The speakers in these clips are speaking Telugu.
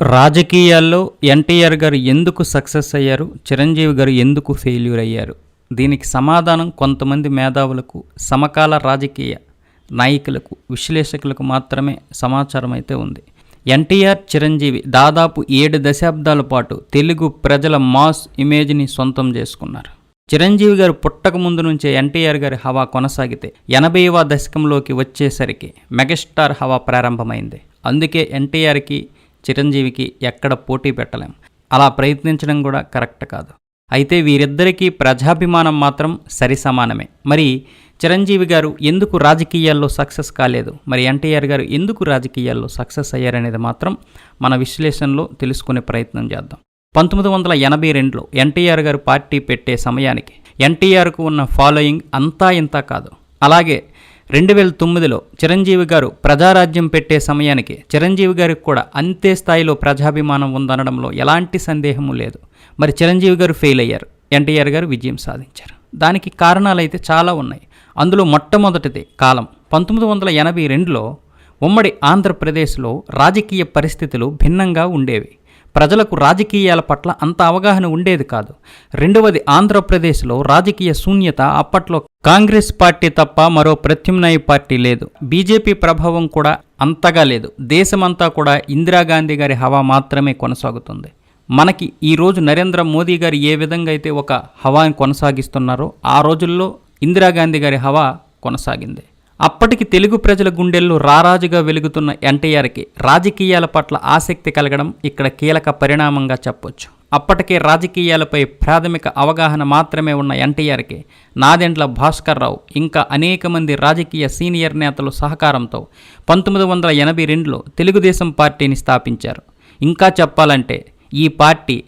రాజకీయాల్లో ఎన్టీఆర్ గారు ఎందుకు సక్సెస్ అయ్యారు? చిరంజీవి గారు ఎందుకు ఫెయిల్యూర్ అయ్యారు? దీనికి సమాధానం కొంతమంది మేధావులకు సమకాల రాజకీయ నాయకులకు విశ్లేషకులకు మాత్రమే సమాచారం అయితే ఉంది. ఎన్టీఆర్ చిరంజీవి దాదాపు ఏడు దశాబ్దాల పాటు తెలుగు ప్రజల మాస్ ఇమేజ్ని సొంతం చేసుకున్నారు. చిరంజీవి గారు పుట్టక ముందు నుంచే ఎన్టీఆర్ గారి హవా కొనసాగితే ఎనభైవ దశకంలోకి వచ్చేసరికి మెగాస్టార్ హవా ప్రారంభమైంది. అందుకే ఎన్టీఆర్కి చిరంజీవికి ఎక్కడ పోటీ పెట్టలేం. అలా ప్రయత్నించడం కూడా కరెక్ట్ కాదు. అయితే వీరిద్దరికీ ప్రజాభిమానం మాత్రం సరి సమానమే మరి చిరంజీవి గారు ఎందుకు రాజకీయాల్లో సక్సెస్ కాలేదు? మరి ఎన్టీఆర్ గారు ఎందుకు రాజకీయాల్లో సక్సెస్ అయ్యారనేది మాత్రం మన విశ్లేషణలో తెలుసుకునే ప్రయత్నం చేద్దాం. పంతొమ్మిది వందల ఎనభై రెండులో ఎన్టీఆర్ గారు పార్టీ పెట్టే సమయానికి ఎన్టీఆర్కు ఉన్న ఫాలోయింగ్ అంతా ఇంత కాదు. అలాగే రెండు వేల తొమ్మిదిలో చిరంజీవి గారు ప్రజారాజ్యం పెట్టే సమయానికి చిరంజీవి గారికి కూడా అంతే స్థాయిలో ప్రజాభిమానం ఉందనడంలో ఎలాంటి సందేహము లేదు. మరి చిరంజీవి గారు ఫెయిల్ అయ్యారు. ఎన్టీఆర్ గారు విజయం సాధించారు. దానికి కారణాలు అయితే చాలా ఉన్నాయి. అందులో మొట్టమొదటిది కాలం. పంతొమ్మిది వందల ఎనభై రెండులో ఉమ్మడి ఆంధ్రప్రదేశ్లో రాజకీయ పరిస్థితులు భిన్నంగా ఉండేవి. ప్రజలకు రాజకీయాల పట్ల అంత అవగాహన ఉండేది కాదు. రెండవది ఆంధ్రప్రదేశ్లో రాజకీయ శూన్యత అప్పట్లో కాంగ్రెస్ పార్టీ తప్ప మరో ప్రత్యామ్నాయ పార్టీ లేదు. బీజేపీ ప్రభావం కూడా అంతగా లేదు. దేశమంతా కూడా ఇందిరాగాంధీ గారి హవా మాత్రమే కొనసాగుతుంది. మనకి ఈరోజు నరేంద్ర మోదీ గారు ఏ విధంగా అయితే ఒక హవాని కొనసాగిస్తున్నారో ఆ రోజుల్లో ఇందిరాగాంధీ గారి హవా కొనసాగింది. అప్పటికి తెలుగు ప్రజల గుండెల్లో రారాజుగా వెలుగుతున్న ఎన్టీఆర్కి రాజకీయాల పట్ల ఆసక్తి కలగడం ఇక్కడ కీలక పరిణామంగా చెప్పొచ్చు. అప్పటికే రాజకీయాలపై ప్రాథమిక అవగాహన మాత్రమే ఉన్న ఎన్టీఆర్కి నాదెండ్ల భాస్కర్ రావు ఇంకా అనేక మంది రాజకీయ సీనియర్ నేతలు సహకారంతో పంతొమ్మిది వందల ఎనభై రెండులో తెలుగుదేశం పార్టీని స్థాపించారు. ఇంకా చెప్పాలంటే ఈ పార్టీ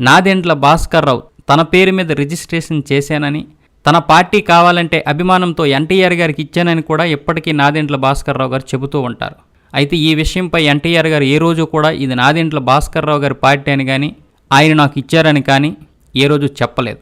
నాదెండ్ల భాస్కర్ రావు తన పేరు మీద రిజిస్ట్రేషన్ చేశానని తన పార్టీ కావాలంటే అభిమానంతో ఎన్టీఆర్ గారికి ఇచ్చానని కూడా ఇప్పటికీ నాదెంట్ల భాస్కర్ రావు గారు చెబుతూ ఉంటారు. అయితే ఈ విషయంపై ఎన్టీఆర్ గారు ఏ రోజు కూడా ఇది నాదెంట్ల భాస్కర్ రావు గారి పార్టీ అని కానీ ఆయన నాకు ఇచ్చారని కానీ ఏ రోజు చెప్పలేదు.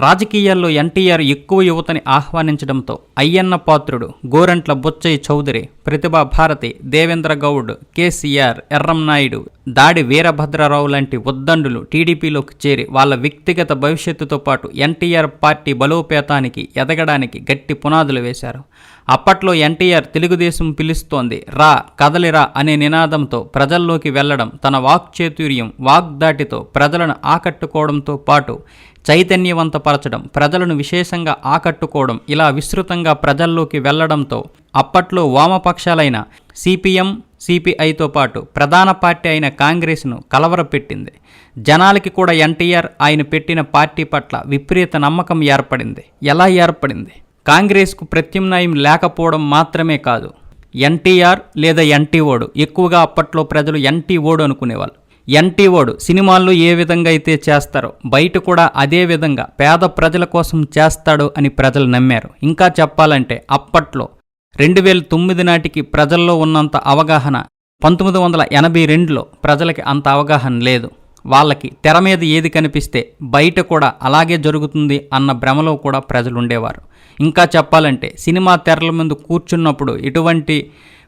రాజకీయాల్లో ఎన్టీఆర్ ఎక్కువ యువతని ఆహ్వానించడంతో అయ్యన్న పాత్రుడు గోరంట్ల బొచ్చయ్య చౌదరి ప్రతిభా భారతి దేవేంద్ర గౌడ్ కేసీఆర్ ఎర్రంనాయుడు దాడి వీరభద్రరావు లాంటి ఉద్దండులు టీడీపీలోకి చేరి వాళ్ళ వ్యక్తిగత భవిష్యత్తుతో పాటు ఎన్టీఆర్ పార్టీ బలోపేతానికి ఎదగడానికి గట్టి పునాదులు వేశారు. అప్పట్లో ఎన్టీఆర్ తెలుగుదేశం పిలుస్తోంది రా కదలిరా అనే నినాదంతో ప్రజల్లోకి వెళ్ళడం తన వాక్చేతుర్యం వాగ్దాటితో ప్రజలను ఆకట్టుకోవడంతో పాటు చైతన్యవంతపరచడం ప్రజలను విశేషంగా ఆకట్టుకోవడం ఇలా విస్తృతంగా ప్రజల్లోకి వెళ్ళడంతో అప్పట్లో వామపక్షాలైన సిపిఎం సిపిఐతో పాటు ప్రధాన పార్టీ అయిన కాంగ్రెస్ను కలవరపెట్టింది. జనాలకి కూడా ఎన్టీఆర్ ఆయన పెట్టిన పార్టీ పట్ల విపరీత నమ్మకం ఏర్పడింది. ఎలా ఏర్పడింది? కాంగ్రెస్కు ప్రత్యామ్నాయం లేకపోవడం మాత్రమే కాదు ఎన్టీఆర్ లేదా ఎన్టీఓడు ఎక్కువగా అప్పట్లో ప్రజలు ఎన్టీఓడు అనుకునేవాళ్ళు. ఎన్టీఓడు సినిమాల్లో ఏ విధంగా అయితే చేస్తారో బయట కూడా అదే విధంగా పేద ప్రజల కోసం చేస్తాడు అని ప్రజలు నమ్మారు. ఇంకా చెప్పాలంటే అప్పట్లో రెండు వేల తొమ్మిది నాటికి ప్రజల్లో ఉన్నంత అవగాహన పంతొమ్మిది వందల ఎనభై రెండులో ప్రజలకి అంత అవగాహన లేదు. వాళ్ళకి తెర మీద ఏది కనిపిస్తే బయట కూడా అలాగే జరుగుతుంది అన్న భ్రమలో కూడా ప్రజలు ఉండేవారు ఇంకా చెప్పాలంటే సినిమా తెరల ముందు కూర్చున్నప్పుడు ఎటువంటి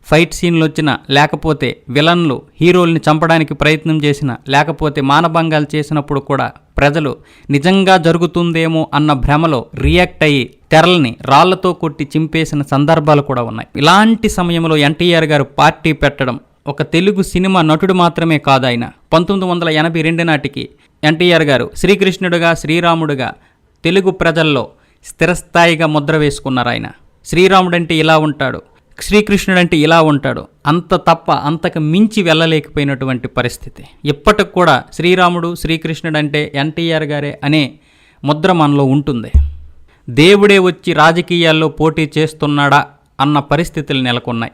ఫైట్ సీన్లు వచ్చిన లేకపోతే విలన్లు హీరోల్ని చంపడానికి ప్రయత్నం చేసినా లేకపోతే మానభంగాలు చేసినప్పుడు కూడా ప్రజలు నిజంగా జరుగుతుందేమో అన్న భ్రమలో రియాక్ట్ అయ్యి తెరల్ని రాళ్ళతో కొట్టి చింపేసిన సందర్భాలు కూడా ఉన్నాయి. ఇలాంటి సమయంలో ఎన్టీఆర్ గారు పార్టీ పెట్టడం ఒక తెలుగు సినిమా నటుడు మాత్రమే కాదు ఆయన పంతొమ్మిది వందల ఎనభై రెండు నాటికి ఎన్టీఆర్ గారు శ్రీకృష్ణుడుగా శ్రీరాముడుగా తెలుగు ప్రజల్లో స్థిరస్థాయిగా ముద్ర వేసుకున్నారు ఆయన శ్రీరాముడంటే ఇలా ఉంటాడు. శ్రీకృష్ణుడంటే ఇలా ఉంటాడు. అంత తప్ప అంతకు మించి వెళ్ళలేకపోయినటువంటి పరిస్థితి. ఇప్పటికి కూడా శ్రీరాముడు శ్రీకృష్ణుడు అంటే ఎన్టీఆర్ గారే అనే ముద్ర మనలో ఉంటుంది. దేవుడే వచ్చి రాజకీయాల్లో పోటీ చేస్తున్నాడా అన్న పరిస్థితులు నెలకొన్నాయి.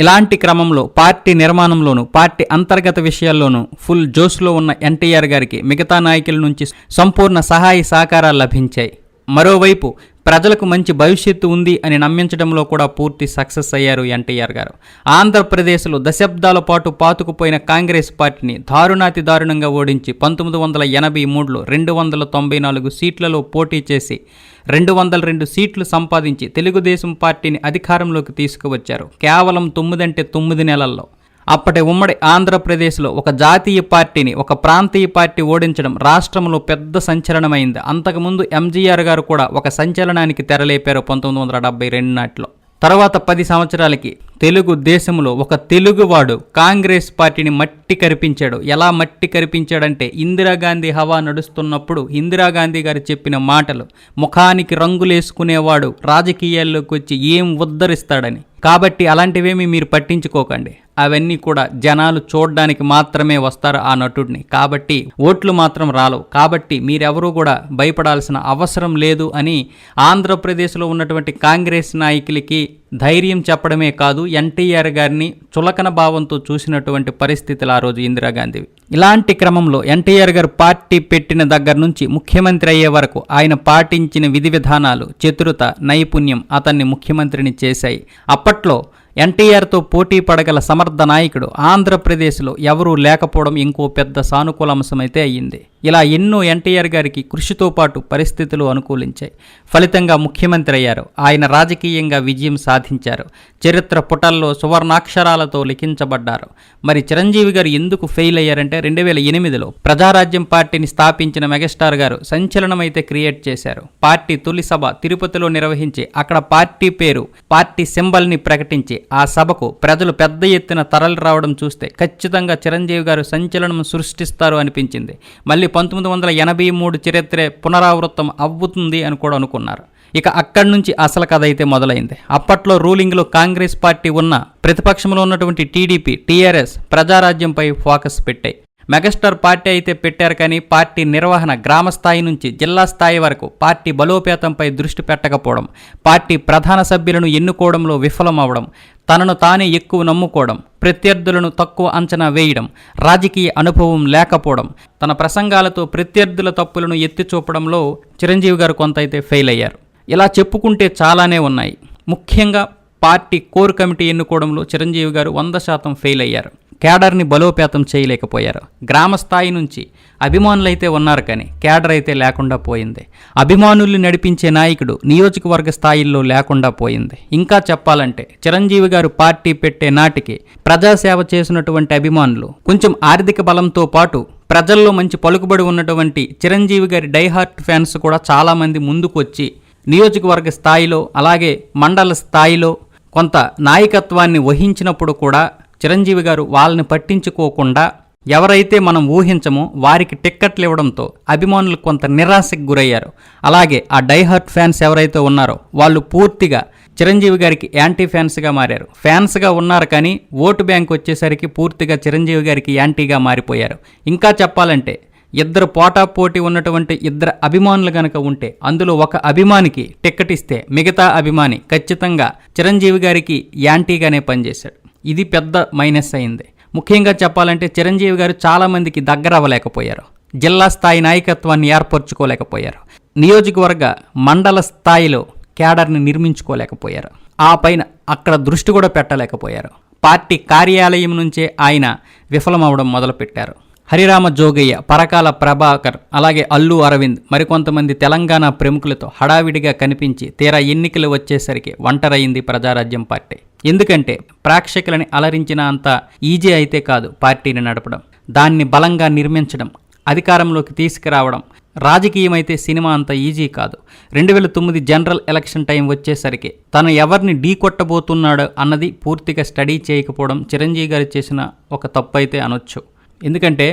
ఇలాంటి క్రమంలో పార్టీ నిర్మాణంలోనూ పార్టీ అంతర్గత విషయాల్లోనూ ఫుల్ జోష్లో ఉన్న ఎన్టీఆర్ గారికి మిగతా నాయకుల నుంచి సంపూర్ణ సహాయ సహకారాలు లభించాయి. మరోవైపు ప్రజలకు మంచి భవిష్యత్తు ఉంది అని నమ్మించడంలో కూడా పూర్తి సక్సెస్ అయ్యారు ఎన్టీఆర్ గారు. ఆంధ్రప్రదేశ్లో దశాబ్దాల పాటు పాతుకుపోయిన కాంగ్రెస్ పార్టీని దారుణాతి దారుణంగా ఓడించి పంతొమ్మిది వందల ఎనభై మూడులో రెండు వందల తొంభై నాలుగు సీట్లలో పోటీ చేసి రెండు వందల రెండు సీట్లు సంపాదించి తెలుగుదేశం పార్టీని అధికారంలోకి తీసుకువచ్చారు. కేవలం తొమ్మిదంటే తొమ్మిది నెలల్లో. అప్పటి ఉమ్మడి ఆంధ్రప్రదేశ్లో ఒక జాతీయ పార్టీని ఒక ప్రాంతీయ పార్టీ ఓడించడం రాష్ట్రంలో పెద్ద సంచలనమైంది. అంతకుముందు ఎంజీఆర్ గారు కూడా ఒక సంచలనానికి తెరలేపారు పంతొమ్మిది వందల డెబ్బై రెండు నాటిలో. తర్వాత పది సంవత్సరాలకి తెలుగు దేశంలో ఒక తెలుగువాడు కాంగ్రెస్ పార్టీని మట్టి కరిపించాడు. ఎలా మట్టి కరిపించాడంటే ఇందిరాగాంధీ హవా నడుస్తున్నప్పుడు ఇందిరాగాంధీ గారు చెప్పిన మాటలు ముఖానికి రంగులేసుకునేవాడు రాజకీయాల్లోకి వచ్చి ఏం ఉద్ధరిస్తాడని. కాబట్టి అలాంటివేమీ మీరు పట్టించుకోకండి. అవన్నీ కూడా జనాలు చూడడానికి మాత్రమే వస్తారు ఆ నటుడిని. కాబట్టి ఓట్లు మాత్రం రాలవు. కాబట్టి మీరెవరూ కూడా భయపడాల్సిన అవసరం లేదు అని ఆంధ్రప్రదేశ్లో ఉన్నటువంటి కాంగ్రెస్ నాయకులకి ధైర్యం చెప్పడమే కాదు ఎన్టీఆర్ గారిని చులకన భావంతో చూసినటువంటి పరిస్థితులు ఆ రోజు ఇందిరాగాంధీవి. ఇలాంటి క్రమంలో ఎన్టీఆర్ గారు పార్టీ పెట్టిన దగ్గర నుంచి ముఖ్యమంత్రి అయ్యే వరకు ఆయన పాటించిన విధి విధానాలు చతురత నైపుణ్యం అతన్ని ముఖ్యమంత్రిని చేశాయి. అప్పట్లో ఎన్టీఆర్తో పోటీ పడగల సమర్థ నాయకుడు ఆంధ్రప్రదేశ్లో ఎవరూ లేకపోవడం ఇంకో పెద్ద సానుకూల అంశమైతే అయ్యింది. ఇలా ఎన్నో ఎన్టీఆర్ గారికి కృషితో పాటు పరిస్థితులు అనుకూలించాయి. ఫలితంగా ముఖ్యమంత్రి అయ్యారు. ఆయన రాజకీయంగా విజయం సాధించారు. చరిత్ర పుటల్లో సువర్ణాక్షరాలతో లిఖించబడ్డారు. మరి చిరంజీవి గారు ఎందుకు ఫెయిల్ అయ్యారంటే రెండు వేల ఎనిమిదిలో ప్రజారాజ్యం పార్టీని స్థాపించిన మెగాస్టార్ గారు సంచలనమైతే క్రియేట్ చేశారు. పార్టీ తొలి సభ తిరుపతిలో నిర్వహించి అక్కడ పార్టీ పేరు పార్టీ సింబల్ని ప్రకటించి ఆ సభకు ప్రజలు పెద్ద ఎత్తున తరలి రావడం చూస్తే ఖచ్చితంగా చిరంజీవి గారు సంచలనం సృష్టిస్తారు అనిపించింది. మళ్ళీ పంతొమ్మిది వందల ఎనభై మూడు చరిత్రే పునరావృతం అవ్వుతుంది అని కూడా అనుకున్నారు. ఇక అక్కడి నుంచి అసలు కథ అయితే మొదలైంది. అప్పట్లో రూలింగ్లో కాంగ్రెస్ పార్టీ ఉన్న ప్రతిపక్షంలో ఉన్నటువంటి టీడీపీ టీఆర్ఎస్ ప్రజారాజ్యంపై ఫోకస్ పెట్టాయి. మెగాస్టార్ పార్టీ అయితే పెట్టారు కానీ పార్టీ నిర్వహణ గ్రామ స్థాయి నుంచి జిల్లా స్థాయి వరకు పార్టీ బలోపేతంపై దృష్టి పెట్టకపోవడం పార్టీ ప్రధాన సభ్యులను ఎన్నుకోవడంలో విఫలమవడం తనను తానే ఎక్కువ నమ్ముకోవడం ప్రత్యర్థులను తక్కువ అంచనా వేయడం రాజకీయ అనుభవం లేకపోవడం తన ప్రసంగాలతో ప్రత్యర్థుల తప్పులను ఎత్తి చూపడంలో చిరంజీవి గారు కొంత అయితే ఫెయిల్ అయ్యారు ఇలా చెప్పుకుంటే చాలానే ఉన్నాయి. ముఖ్యంగా పార్టీ కోర్ కమిటీ ఎన్నుకోవడంలో చిరంజీవి గారు వంద శాతం ఫెయిల్ అయ్యారు క్యాడర్ని బలోపేతం చేయలేకపోయారు. గ్రామ స్థాయి నుంచి అభిమానులైతే ఉన్నారు కానీ క్యాడర్ అయితే లేకుండా పోయింది. అభిమానుల్ని నడిపించే నాయకుడు నియోజకవర్గ స్థాయిల్లో లేకుండా పోయింది. ఇంకా చెప్పాలంటే చిరంజీవి గారు పార్టీ పెట్టే నాటికి ప్రజాసేవ చేసినటువంటి అభిమానులు కొంచెం ఆర్థిక బలంతో పాటు ప్రజల్లో మంచి పలుకుబడి ఉన్నటువంటి చిరంజీవి గారి డైహార్ట్ ఫ్యాన్స్ కూడా చాలామంది ముందుకు వచ్చి నియోజకవర్గ స్థాయిలో అలాగే మండల స్థాయిలో కొంత నాయకత్వాన్ని వహించినప్పుడు కూడా చిరంజీవి గారు వాళ్ళని పట్టించుకోకుండా ఎవరైతే మనం ఊహించమో వారికి టిక్కెట్లు ఇవ్వడంతో అభిమానులు కొంత నిరాశకు గురయ్యారు. అలాగే ఆ డైహార్ట్ ఫ్యాన్స్ ఎవరైతే ఉన్నారో వాళ్ళు పూర్తిగా చిరంజీవి గారికి యాంటీ ఫ్యాన్స్గా మారారు. ఫ్యాన్స్గా ఉన్నారు కానీ ఓటు బ్యాంక్ వచ్చేసరికి పూర్తిగా చిరంజీవి గారికి యాంటీగా మారిపోయారు. ఇంకా చెప్పాలంటే ఇద్దరు పోటాపోటీ ఉన్నటువంటి ఇద్దరు అభిమానులు గనక ఉంటే అందులో ఒక అభిమానికి టిక్కెట్ ఇస్తే మిగతా అభిమాని ఖచ్చితంగా చిరంజీవి గారికి యాంటీగానే పనిచేశాడు. ఇది పెద్ద మైనస్ అయింది. ముఖ్యంగా చెప్పాలంటే చిరంజీవి గారు చాలామందికి దగ్గర అవ్వలేకపోయారు. జిల్లా స్థాయి నాయకత్వాన్ని ఏర్పరచుకోలేకపోయారు. నియోజకవర్గ మండల స్థాయిలో క్యాడర్ని నిర్మించుకోలేకపోయారు. ఆ పైన అక్కడ దృష్టి కూడా పెట్టలేకపోయారు. పార్టీ కార్యాలయం నుంచే ఆయన విఫలమవడం మొదలుపెట్టారు. హరిరామ జోగయ్య పరకాల ప్రభాకర్ అలాగే అల్లు అరవింద్ మరికొంతమంది తెలంగాణ ప్రముఖులతో హడావిడిగా కనిపించి తీరా ఎన్నికలు వచ్చేసరికి ఒంటరయింది ప్రజారాజ్యం పార్టీ. ఎందుకంటే ప్రేక్షకులని అలరించిన అంత ఈజీ అయితే కాదు పార్టీని నడపడం. దాన్ని బలంగా నిర్మించడం అధికారంలోకి తీసుకురావడం రాజకీయం అయితే సినిమా అంత ఈజీ కాదు. రెండు వేల తొమ్మిది జనరల్ ఎలక్షన్ టైం వచ్చేసరికి తను ఎవరిని ఢీ కొట్టబోతున్నాడో అన్నది పూర్తిగా స్టడీ చేయకపోవడం చిరంజీవి గారు చేసిన ఒక తప్పు అయితే అనొచ్చు. ఎందుకంటే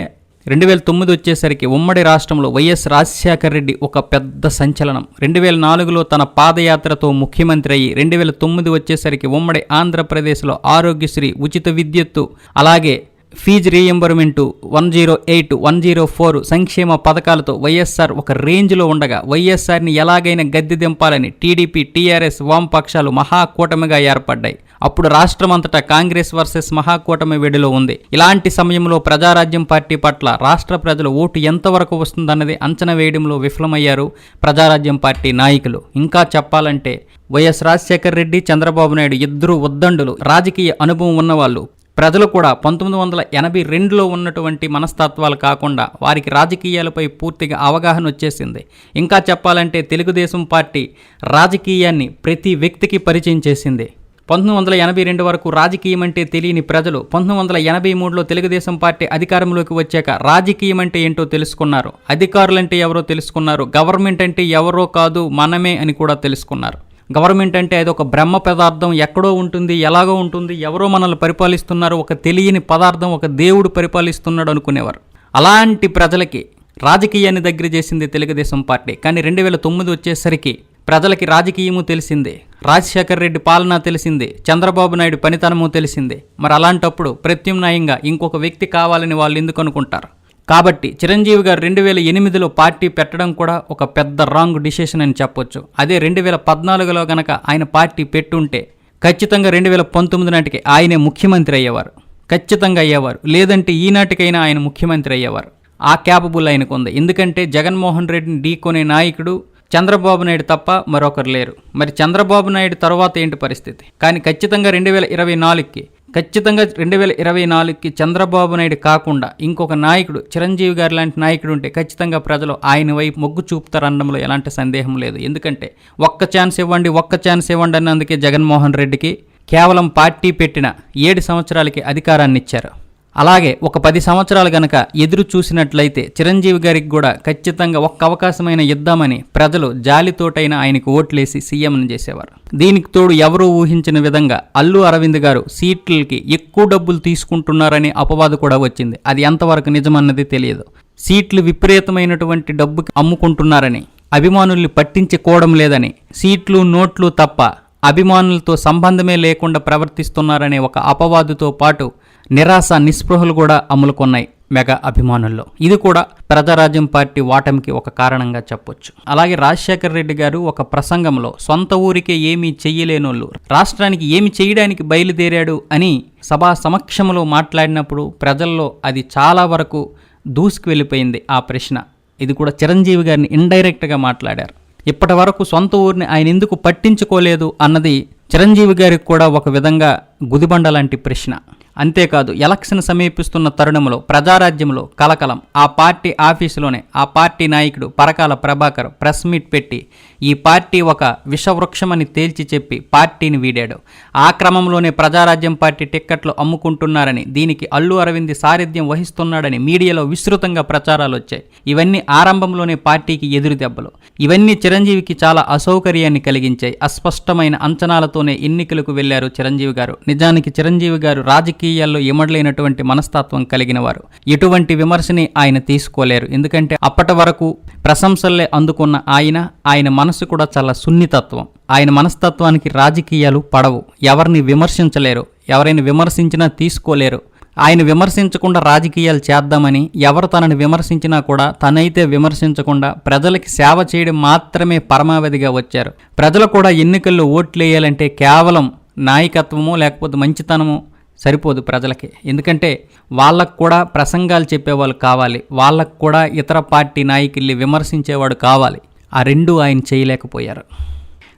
రెండు వేల తొమ్మిది వచ్చేసరికి ఉమ్మడి రాష్ట్రంలో వైఎస్ రాజశేఖర రెడ్డి ఒక పెద్ద సంచలనం. రెండు వేల నాలుగులో తన పాదయాత్రతో ముఖ్యమంత్రి అయ్యి రెండు వేల తొమ్మిది వచ్చేసరికి ఉమ్మడి ఆంధ్రప్రదేశ్లో ఆరోగ్యశ్రీ ఉచిత విద్యుత్తు అలాగే fee reimbursement one zero eight one zero four సంక్షేమ పథకాలతో వైఎస్ఆర్ ఒక రేంజ్లో ఉండగా వైఎస్ఆర్ని ఎలాగైనా గద్దె దింపాలని టీడీపీ టీఆర్ఎస్ వామపక్షాలు మహాకూటమిగా ఏర్పడ్డాయి. అప్పుడు రాష్ట్రమంతటా కాంగ్రెస్ వర్సెస్ మహాకూటమి వేడిలో ఉంది. ఇలాంటి సమయంలో ప్రజారాజ్యం పార్టీ పట్ల రాష్ట్ర ప్రజల ఓటు ఎంతవరకు వస్తుందన్నది అంచనా వేయడంలో విఫలమయ్యారు ప్రజారాజ్యం పార్టీ నాయకులు. ఇంకా చెప్పాలంటే వైఎస్ రాజశేఖర రెడ్డి చంద్రబాబు నాయుడు ఇద్దరు ఉద్దండులు. రాజకీయ అనుభవం ఉన్నవాళ్ళు ప్రజలు కూడా పంతొమ్మిది వందల ఎనభై రెండులో ఉన్నటువంటి మనస్తత్వాలు కాకుండా వారికి రాజకీయాలపై పూర్తిగా అవగాహన వచ్చేసింది. ఇంకా చెప్పాలంటే తెలుగుదేశం పార్టీ రాజకీయాన్ని ప్రతి వ్యక్తికి పరిచయం చేసింది. పంతొమ్మిది వందల ఎనభై రెండు వరకు రాజకీయం అంటే తెలియని ప్రజలు పంతొమ్మిది వందల ఎనభై మూడులో తెలుగుదేశం పార్టీ అధికారంలోకి వచ్చాక రాజకీయం అంటే ఏంటో తెలుసుకున్నారు. అధికారులంటే ఎవరో తెలుసుకున్నారు. గవర్నమెంట్ అంటే ఎవరో కాదు మనమే అని కూడా తెలుసుకున్నారు. గవర్నమెంట్ అంటే అది ఒక బ్రహ్మ పదార్థం ఎక్కడో ఉంటుంది ఎలాగో ఉంటుంది ఎవరో మనల్ని పరిపాలిస్తున్నారు ఒక తెలియని పదార్థం ఒక దేవుడు పరిపాలిస్తున్నాడు అనుకునేవారు. అలాంటి ప్రజలకి రాజకీయాన్ని దగ్గర చేసింది తెలుగుదేశం పార్టీ. కానీ రెండు వేల తొమ్మిది వచ్చేసరికి ప్రజలకి రాజకీయము తెలిసిందే రాజశేఖర్ రెడ్డి పాలన తెలిసిందే చంద్రబాబు నాయుడు పనితనము తెలిసిందే. మరి అలాంటప్పుడు ప్రత్యామ్నాయంగా ఇంకొక వ్యక్తి కావాలని వాళ్ళు ఎందుకు అనుకుంటారు? కాబట్టి చిరంజీవి గారు రెండు వేల ఎనిమిదిలో పార్టీ పెట్టడం కూడా ఒక పెద్ద రాంగ్ డిసిషన్ అని చెప్పొచ్చు. అదే రెండు వేల పద్నాలుగులో గనక ఆయన పార్టీ పెట్టుంటే ఖచ్చితంగా రెండు వేల పంతొమ్మిది నాటికి ఆయనే ముఖ్యమంత్రి అయ్యేవారు. ఖచ్చితంగా అయ్యేవారు. లేదంటే ఈనాటికైనా ఆయన ముఖ్యమంత్రి అయ్యేవారు. ఆ క్యాపబుల్ ఆయనకు ఉంది. ఎందుకంటే జగన్మోహన్ రెడ్డిని ఢీకొనే నాయకుడు చంద్రబాబు నాయుడు తప్ప మరొకరు లేరు. మరి చంద్రబాబు నాయుడు తర్వాత ఏంటి పరిస్థితి? కానీ ఖచ్చితంగా రెండు వేల ఇరవై నాలుగుకి ఖచ్చితంగా రెండు వేల ఇరవై నాలుగుకి చంద్రబాబు నాయుడు కాకుండా ఇంకొక నాయకుడు చిరంజీవి గారి లాంటి నాయకుడు ఉంటే ఖచ్చితంగా ప్రజలు ఆయన వైపు మొగ్గు చూపుతారనడంలో ఎలాంటి సందేహం లేదు. ఎందుకంటే ఒక్క ఛాన్స్ ఇవ్వండి ఒక్క ఛాన్స్ ఇవ్వండి అన్నందుకే జగన్మోహన్ రెడ్డికి కేవలం పార్టీ పెట్టిన ఏడు సంవత్సరాలకి అధికారాన్ని ఇచ్చారు అలాగే ఒక పది సంవత్సరాలు గనక ఎదురు చూసినట్లయితే చిరంజీవి గారికి కూడా ఖచ్చితంగా ఒక్క అవకాశమైన ఇద్దామని ప్రజలు జాలితోటైన ఆయనకు ఓట్లేసి సీఎంని చేసేవారు. దీనికి తోడు ఎవరూ ఊహించిన విధంగా అల్లు అరవింద్ గారు సీట్లకి ఎక్కువ డబ్బులు తీసుకుంటున్నారనే అపవాదు కూడా వచ్చింది. అది ఎంతవరకు నిజమన్నది తెలియదు. సీట్లు విపరీతమైనటువంటి డబ్బుకి అమ్ముకుంటున్నారని అభిమానుల్ని పట్టించుకోవడం లేదని సీట్లు నోట్లు తప్ప అభిమానులతో సంబంధమే లేకుండా ప్రవర్తిస్తున్నారనే ఒక అపవాదుతో పాటు నిరాశ నిస్పృహలు కూడా అమలుకున్నాయి మెగా అభిమానుల్లో. ఇది కూడా ప్రజారాజ్యం పార్టీ ఓటమికి ఒక కారణంగా చెప్పొచ్చు. అలాగే రాజశేఖర్ రెడ్డి గారు ఒక ప్రసంగంలో సొంత ఊరికే ఏమీ చెయ్యలేనోళ్ళు రాష్ట్రానికి ఏమి చేయడానికి బయలుదేరాడు అని సభా సమక్షంలో మాట్లాడినప్పుడు ప్రజల్లో అది చాలా వరకు దూసుకు వెళ్ళిపోయింది ఆ ప్రశ్న. ఇది కూడా చిరంజీవి గారిని ఇండైరెక్ట్గా మాట్లాడారు. ఇప్పటి వరకు సొంత ఊరిని ఆయన ఎందుకు పట్టించుకోలేదు అన్నది చిరంజీవి గారికి కూడా ఒక విధంగా గుదిబండ లాంటి ప్రశ్న. అంతేకాదు ఎలక్షన్ సమీపిస్తున్న తరుణంలో ప్రజారాజ్యంలో కలకలం. ఆ పార్టీ ఆఫీసులోనే ఆ పార్టీ నాయకుడు పరకాల ప్రభాకర్ ప్రెస్ మీట్ పెట్టి ఈ పార్టీ ఒక విషవృక్షమని తేల్చి చెప్పి పార్టీని వీడాడు. ఆ క్రమంలోనే ప్రజారాజ్యం పార్టీ టిక్కెట్లు అమ్ముకుంటున్నారని దీనికి అల్లు అరవింద్ సారథ్యం వహిస్తున్నాడని మీడియాలో విస్తృతంగా ప్రచారాలు వచ్చాయి. ఇవన్నీ ఆరంభంలోనే పార్టీకి ఎదురు దెబ్బలు. ఇవన్నీ చిరంజీవికి చాలా అసౌకర్యాన్ని కలిగించాయి. అస్పష్టమైన అంచనాలతోనే ఎన్నికలకు వెళ్ళారు చిరంజీవి గారు. నిజానికి చిరంజీవి గారు రాజకీయ రాజకీయాల్లో ఇమడలేనటువంటి మనస్తత్వం కలిగిన వారు ఎటువంటి విమర్శని ఆయన తీసుకోలేరు. ఎందుకంటే అప్పటి వరకు ప్రశంసలే అందుకున్న ఆయన ఆయన మనసు కూడా చాలా సున్నితత్వం. ఆయన మనస్తత్వానికి రాజకీయాలు పడవు. ఎవరిని విమర్శించలేరు. ఎవరైనా విమర్శించినా తీసుకోలేరు. ఆయన విమర్శించకుండా రాజకీయాలు చేద్దామని ఎవరు తనని విమర్శించినా కూడా తనైతే విమర్శించకుండా ప్రజలకి సేవ చేయడం మాత్రమే పరమావధిగా వచ్చారు. ప్రజలు కూడా ఎన్నికల్లో ఓట్లేయాలంటే కేవలం నాయకత్వము లేకపోతే మంచితనము సరిపోదు ప్రజలకి. ఎందుకంటే వాళ్ళకు కూడా ప్రసంగాలు చెప్పేవాళ్ళు కావాలి. వాళ్ళకు కూడా ఇతర పార్టీ నాయకుల్ని విమర్శించేవాడు కావాలి. ఆ రెండు ఆయన చేయలేకపోయారు.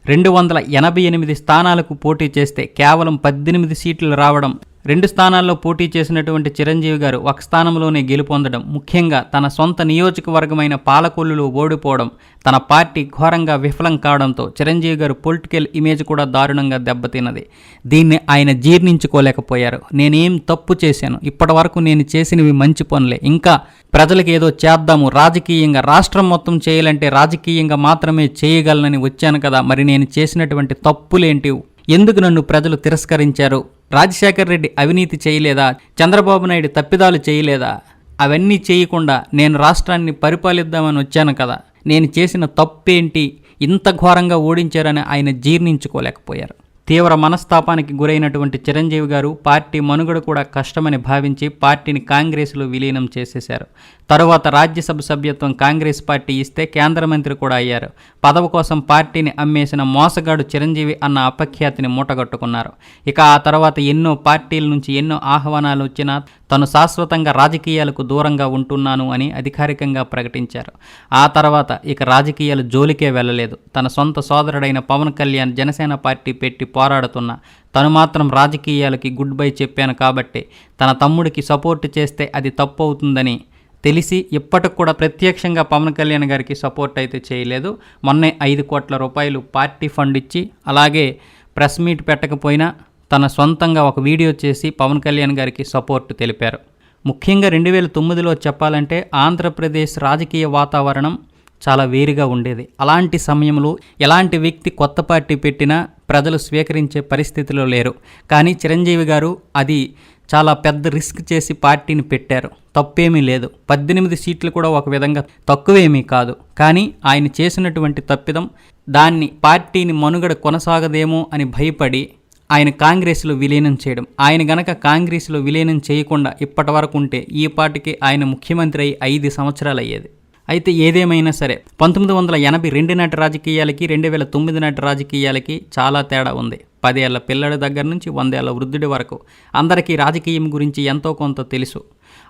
రెండు వందల ఎనభై ఎనిమిది స్థానాలకు పోటీ చేస్తే కేవలం పద్దెనిమిది సీట్లు రావడం రెండు స్థానాల్లో పోటీ చేసినటువంటి చిరంజీవి గారు ఒక స్థానంలోనే గెలుపొందడం ముఖ్యంగా తన సొంత నియోజకవర్గమైన పాలకొల్లులో ఓడిపోవడం తన పార్టీ ఘోరంగా విఫలం కావడంతో చిరంజీవి గారు పొలిటికల్ ఇమేజ్ కూడా దారుణంగా దెబ్బతిన్నది. దీన్ని ఆయన జీర్ణించుకోలేకపోయారు. నేనేం తప్పు చేశాను? ఇప్పటి వరకు నేను చేసినవి మంచి పనులే. ఇంకా ప్రజలకు ఏదో చేద్దాము. రాజకీయంగా రాష్ట్రం మొత్తం చేయాలంటే రాజకీయంగా మాత్రమే చేయగలనని వచ్చాను కదా. మరి నేను చేసినటువంటి తప్పులేంటి? ఎందుకు నన్ను ప్రజలు తిరస్కరించారు? రాజశేఖర్ రెడ్డి అవినీతి చేయలేదా? చంద్రబాబు నాయుడు తప్పిదాలు చేయలేదా? అవన్నీ చేయకుండా నేను రాష్ట్రాన్ని పరిపాలిద్దామని వచ్చాను కదా. నేను చేసిన తప్పేంటి? ఇంత ఘోరంగా ఓడించారని ఆయన జీర్ణించుకోలేకపోయారు. తీవ్ర మనస్తాపానికి గురైనటువంటి చిరంజీవి గారు పార్టీ మనుగడ కూడా కష్టమని భావించి పార్టీని కాంగ్రెస్లో విలీనం చేసేశారు. తరువాత రాజ్యసభ సభ్యత్వం కాంగ్రెస్ పార్టీ ఇస్తే కేంద్ర మంత్రి కూడా అయ్యారు. పదవి కోసం పార్టీని అమ్మేసిన మోసగాడు చిరంజీవి అన్న అపఖ్యాతిని మూటగట్టుకున్నారు. ఇక ఆ తర్వాత ఎన్నో పార్టీల నుంచి ఎన్నో ఆహ్వానాలు వచ్చినా తను శాశ్వతంగా రాజకీయాలకు దూరంగా ఉంటున్నాను అని అధికారికంగా ప్రకటించారు. ఆ తర్వాత ఇక రాజకీయాలు జోలికే వెళ్ళలేదు. తన సొంత సోదరుడైన పవన్ కళ్యాణ్ జనసేన పార్టీ పెట్టి పోరాడుతున్న. తను మాత్రం రాజకీయాలకి గుడ్ బై చెప్పాను కాబట్టి తన తమ్ముడికి సపోర్ట్ చేస్తే అది తప్పు అవుతుందని తెలిసి ఇప్పటికి కూడా ప్రత్యక్షంగా పవన్ కళ్యాణ్ గారికి సపోర్ట్ అయితే చేయలేదు. మొన్నే ఐదు కోట్ల రూపాయలు పార్టీ ఫండ్ ఇచ్చి అలాగే ప్రెస్ మీట్ పెట్టకపోయినా తన సొంతంగా ఒక వీడియో చేసి పవన్ కళ్యాణ్ గారికి సపోర్ట్ తెలిపారు. ముఖ్యంగా రెండు వేల తొమ్మిదిలో చెప్పాలంటే ఆంధ్రప్రదేశ్ రాజకీయ వాతావరణం చాలా వేరుగా ఉండేది. అలాంటి సమయంలో ఎలాంటి వ్యక్తి కొత్త పార్టీ పెట్టినా ప్రజలు స్వీకరించే పరిస్థితిలో లేరు. కానీ చిరంజీవి గారు అది చాలా పెద్ద రిస్క్ చేసి పార్టీని పెట్టారు. తప్పేమీ లేదు. పద్దెనిమిది సీట్లు కూడా ఒక విధంగా తక్కువేమీ కాదు. కానీ ఆయన చేసినటువంటి తప్పిదం దాన్ని పార్టీని మనుగడ కొనసాగదేమో అని భయపడి ఆయన కాంగ్రెస్లో విలీనం చేయడం. ఆయన గనక కాంగ్రెస్లో విలీనం చేయకుండా ఇప్పటి వరకు ఉంటే ఈ పాటికి ఆయన ముఖ్యమంత్రి అయి ఐదు సంవత్సరాలు అయ్యేది. అయితే ఏదేమైనా సరే పంతొమ్మిది వందల ఎనభై రెండు నాటి రాజకీయాలకి రెండు వేల తొమ్మిది నాటి రాజకీయాలకి చాలా తేడా ఉంది. పదేళ్ళ పిల్లడి దగ్గర నుంచి వందేళ్ళ వృద్ధుడి వరకు అందరికీ రాజకీయం గురించి ఎంతో కొంత తెలుసు.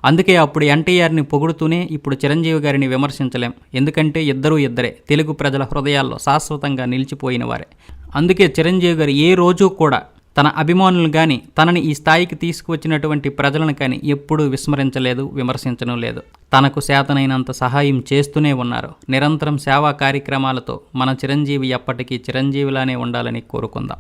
అందుకే అప్పుడు ఎన్టీఆర్ని పొగుడుతూనే ఇప్పుడు చిరంజీవి గారిని విమర్శించలేం. ఎందుకంటే ఇద్దరూ ఇద్దరే తెలుగు ప్రజల హృదయాల్లో శాశ్వతంగా నిలిచిపోయిన వారే. అందుకే చిరంజీవి గారు ఏ రోజు కూడా తన అభిమానులు కానీ తనని ఈ స్థాయికి తీసుకువచ్చినటువంటి ప్రజలను కానీ ఎప్పుడూ విస్మరించలేదు విమర్శించడం లేదు. తనకు శాతనైనంత సహాయం చేస్తూనే ఉన్నారు. నిరంతరం సేవా కార్యక్రమాలతో మన చిరంజీవి ఎప్పటికీ చిరంజీవిలానే ఉండాలని కోరుకుందాం.